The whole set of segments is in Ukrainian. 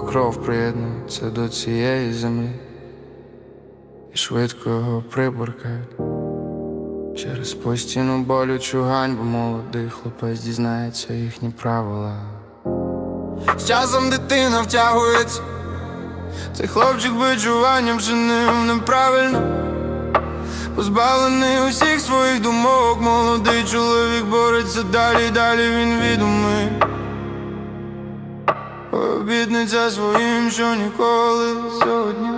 кров приєднується до цієї землі, і швидко його приборкають. Через постійну болючу ганьбу молодий хлопець дізнається їхні правила. З часом дитина втягується, цей хлопчик бичуванням чинив неправильно. Позбавлений усіх своїх думок, молодий чоловік бореться далі, далі він відомий. Обідниця своїм, що ніколи сьогодні.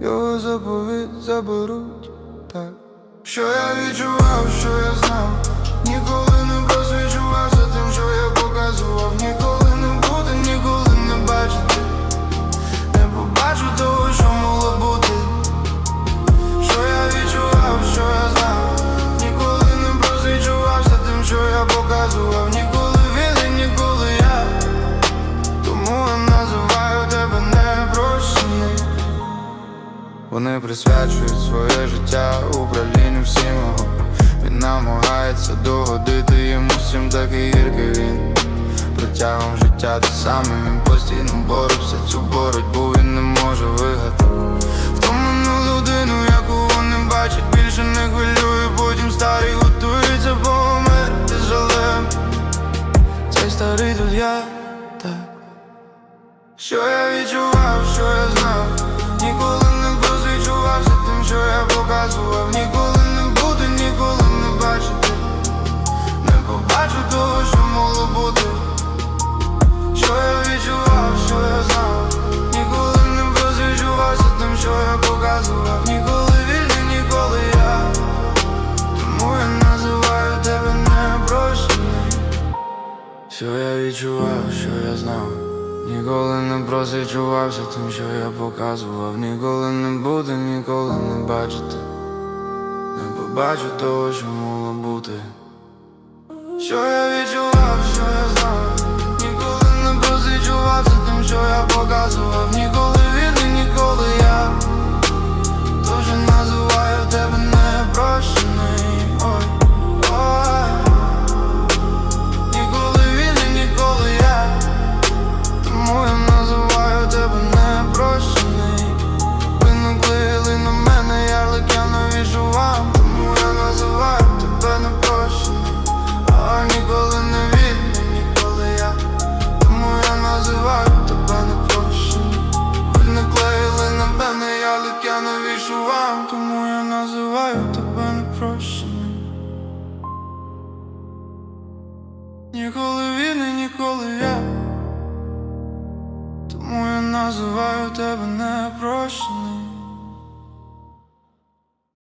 Його заповідь заберуть. Так. Що я відчував, що я знав, ніколи не просвічувався тим, що я показував, ніколи не буде, ніколи не бачити, не побачу того, що могло бути. Що я відчував, що я знав, ніколи не просвічувався тим, що я показував, Вони присвячують своє життя управлінню всім його Він намагається догодити йому всім, так і гіркий він. Протягом життя те саме він постійно боровся. Цю боротьбу він не може виграти. Втомлену людину, яку не бачить, більше не хвилює. Потім старий готується померти жалем. Цей старий тут я Що я відчував, що я знав, ніколи не просичувався тим, що я показував, ніколи не буде, ніколи не бачити, не побачу того, що могло бути. Що я Ніколи він і ніколи я. Тому я називаю тебе непрощений